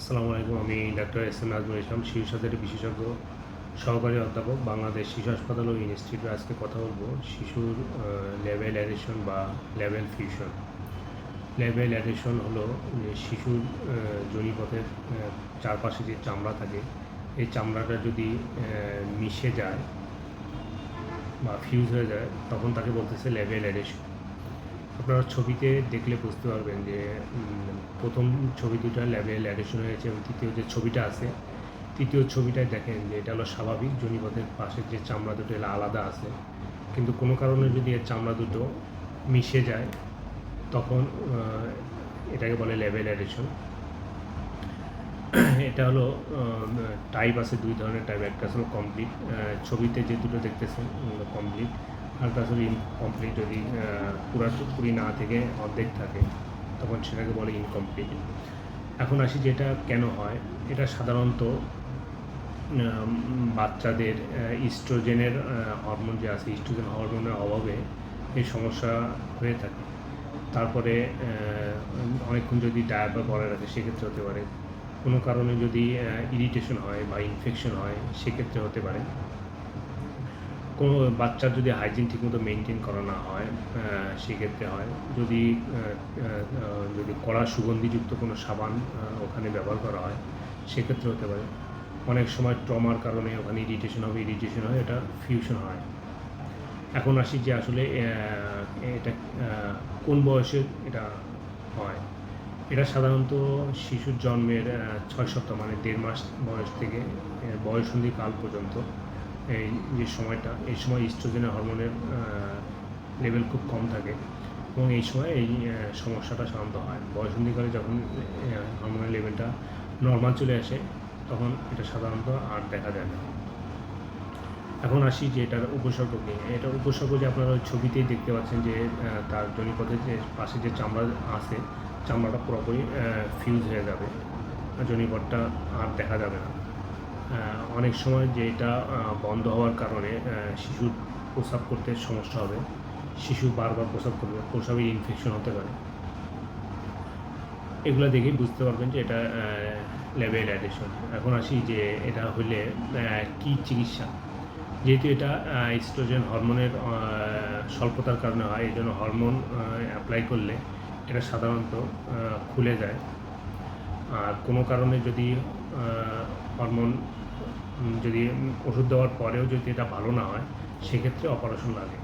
আসসালামু আলাইকুম আমি doctor S M Nazmul Islam শিশু স্বাস্থ্যের বিশেষজ্ঞ সহকারী অধ্যাপক বাংলাদেশ শিশু হাসপাতাল ও ইনস্টিটিউটে। আজকে কথা বলব শিশুর লেভেল অ্যাডিশন বা লেভেল ফিউশন লেভেল অ্যাডিশন হলো যে শিশুর আহ, যোনিপথের চারপাশে যে চামড়া থাকে এই চামড়াটা যদি মিশে যায় বা ফিউজ হয়ে যায় তখন তাকে বলতেছে লেভেল অ্যাডিশন আপনারা ছবিতে দেখলে বুঝতে পারবেন যে প্রথম ছবি দুটা লেভেল অ্যাডিশন হয়েছে এবং তৃতীয় যে ছবিটা আছে, তৃতীয় ছবিটায় দেখেন যে এটা হলো স্বাভাবিক। জনিপথের পাশের যে চামড়া দুটো, এটা আলাদা আছে। কিন্তু কোনো কারণে যদি এর চামড়া দুটো মিশে যায়, তখন এটাকে বলে লেভেল অ্যাডিশন এটা হলো টাইপ আছে, দুই ধরনের টাইপ একটা হলো কমপ্লিট ছবিতে যে দুটো দেখতেছেন কমপ্লিট আসলে ইনকমপ্লিট যদি পুরাপুরি না থেকে অর্ধেক থাকে, তখন সেটাকে বলে ইনকমপ্লিট এখন আসি যেটা কেন হয়, এটা সাধারণত বাচ্চাদের ইস্ট্রোজেনের হরমোন যে আছে ইস্ট্রোজেন হরমোনের অভাবে এই সমস্যা হয়ে থাকে। তারপরে অনেকক্ষণ যদি ডায়াপার পরে রাখে, সেক্ষেত্রে হতে পারে। কোনো কারণে যদি ইরিটেশন হয় বা ইনফেকশন হয়, সেক্ষেত্রে হতে পারে। কোনো বাচ্চার যদি হাইজিন ঠিকমতো মেনটেন করা না হয় সেক্ষেত্রে হয়। যদি যদি কড়া সুগন্ধিযুক্ত কোনো সাবান ওখানে ব্যবহার করা হয় সেক্ষেত্রে হতে পারে। অনেক সময় ট্রমার কারণে ওখানে ইরিটেশন হবে ইরিটেশন হয় এটা ফিউশন হয়। এখন আসি যে আসলে এটা কোন বয়সে এটা হয়। এটা সাধারণত শিশুর জন্মের ছয় সপ্তাহ মানে দেড় মাস বয়স থেকে আহ, বয়ঃসন্ধি কাল পর্যন্ত। এই যে সময়টা, এই সময় ইস্ট্রোজেনের হরমোনের লেভেল খুব কম থাকে এবং এই সময় এই সমস্যাটা সাধারণত হয়। বয়ঃসন্ধিকালে যখন হরমোনের লেভেলটা নর্মাল চলে আসে, তখন এটা সাধারণত আর দেখা যায় না। এখন আসি যে এটার উপসর্গ কী? এটার উপসর্গ যে আপনারা ওই ছবিতেই দেখতে পাচ্ছেন যে তার জনিপথে যে পাশে যে চামড়া আছে, চামড়াটা পুরোপুরি ফিউজ হয়ে যাবে। জনিপথটা আর দেখা যাবে না। অনেক সময় যে এটা বন্ধ হওয়ার কারণে শিশুর প্রস্রাব করতে সমস্যা হবে। শিশু বারবার প্রস্রাব করবে প্রস্রাবে ইনফেকশন হতে পারে। এগুলো দেখেই বুঝতে পারবেন যে এটা লেভেল অ্যাডিশন এখন আসি যে এটা হলে কি চিকিৎসা? যেহেতু এটা ইস্ট্রোজেন হরমোনের স্বল্পতার কারণে হয়, এই জন্য হরমোন অ্যাপ্লাই করলে এটা সাধারণত খুলে যায়। আর কোনো কারণে যদি হরমোন যদি ওষুধ দেওয়ার পরেও যদি এটা ভালো না হয়, সেক্ষেত্রে অপারেশন লাগে।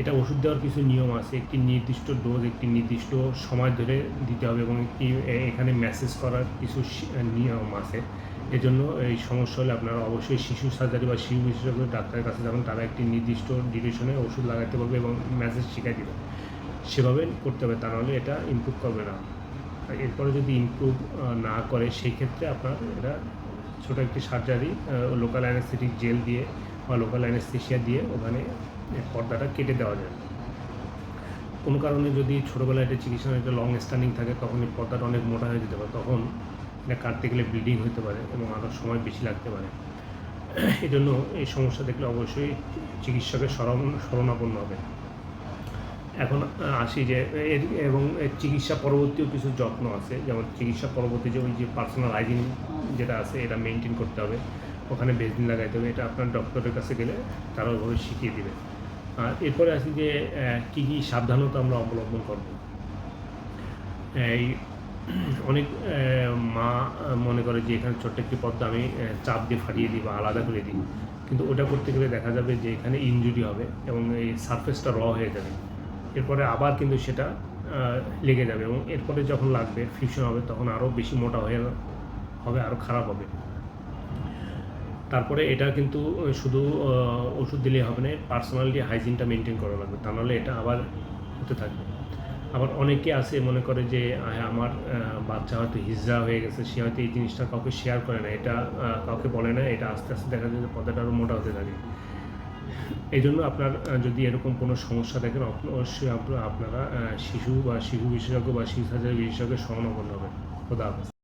এটা ওষুধ দেওয়ার কিছু নিয়ম আছে, একটি নির্দিষ্ট ডোজ একটি নির্দিষ্ট সময় ধরে দিতে হবে এবং একটি এখানে মেসেজ করার কিছু নিয়ম আছে। এজন্য এই সমস্যা হলে আপনারা অবশ্যই শিশু সার্জারি বা শিশু বিশেষজ্ঞ ডাক্তারের কাছে যাবেন, তারা একটি নির্দিষ্ট ডিউরেশনে ওষুধ লাগাতে পারবে এবং মেসেজ শিখাই দেবে। সেভাবে করতে হবে, তা নাহলে এটা ইমপ্রুভ করবে না। এরপরে যদি ইমপ্রুভ না করে সেই ক্ষেত্রে আপনার এটা ছোটো একটি সার্জারি লোকাল অ্যানেস্থেটিক জেল দিয়ে বা লোকাল অ্যানেস্থেশিয়া দিয়ে ওখানে পর্দাটা কেটে দেওয়া যায়। কোনো কারণে যদি ছোটোবেলায় এটা চিকিৎসা একটা লং স্ট্যান্ডিং থাকে, তখন এই পর্দাটা অনেক মোটা হয়ে যেতে পারে। তখন এটা কাটতে গেলে ব্লিডিং হতে পারে এবং আরও সময় বেশি লাগতে পারে। এই জন্য এই সমস্যা দেখলে অবশ্যই চিকিৎসকের শরণ শরণাপন্ন হবে এখন আসি যে, এর, এবং চিকিৎসা পরবর্তীও কিছু যত্ন আছে। যেমন চিকিৎসা পরবর্তী যে ওই যে পার্সোনাল হাইজিন যেটা আছে, এটা মেনটেন করতে হবে। ওখানে বেসদিন লাগাইতে হবে। এটা আপনার ডক্টরের কাছে গেলে তারা ওইভাবে শিখিয়ে দেবে। আর এরপরে আসি যে কী কী সাবধানতা আমরা অবলম্বন করব। এই অনেক মা মনে করে যে এখানে ছোট্ট একটি পদ্মা আমি চাপ দিয়ে ফাটিয়ে দিই বা আলাদা করে দিই। কিন্তু ওটা করতে গেলে দেখা যাবে যে এখানে ইনজুরি হবে এবং এই সারফেসটা র হয়ে যাবে। এরপরে আবার কিন্তু সেটা লেগে যাবে এবং এরপরে যখন লাগবে ফিউশন হবে, তখন আরও বেশি মোটা হয়ে হবে আরও খারাপ হবে। তারপরে এটা কিন্তু শুধু ওষুধ দিলেই হবে না পার্সোনালি হাইজিনটা মেনটেন করা লাগবে। তা নাহলে এটা আবার হতে থাকবে। আবার অনেকে আছে, মনে করে যে আমার বাচ্চা হয়তো হিজড়া হয়ে গেছে, সে হয়তো এই জিনিসটা কাউকে শেয়ার করে না। এটা কাউকে বলে না, এটা আস্তে আস্তে দেখা যায় যে পদাটা আরও মোটা হতে থাকে। এই জন্য আপনার যদি এরকম কোনো সমস্যা থাকেন অবশ্যই আপনারা শিশু বা শিশু বিশেষজ্ঞ বা শিশু সার্জারি বিশেষজ্ঞের শরণাপন্ন হবেন। খোদা হাফেজ।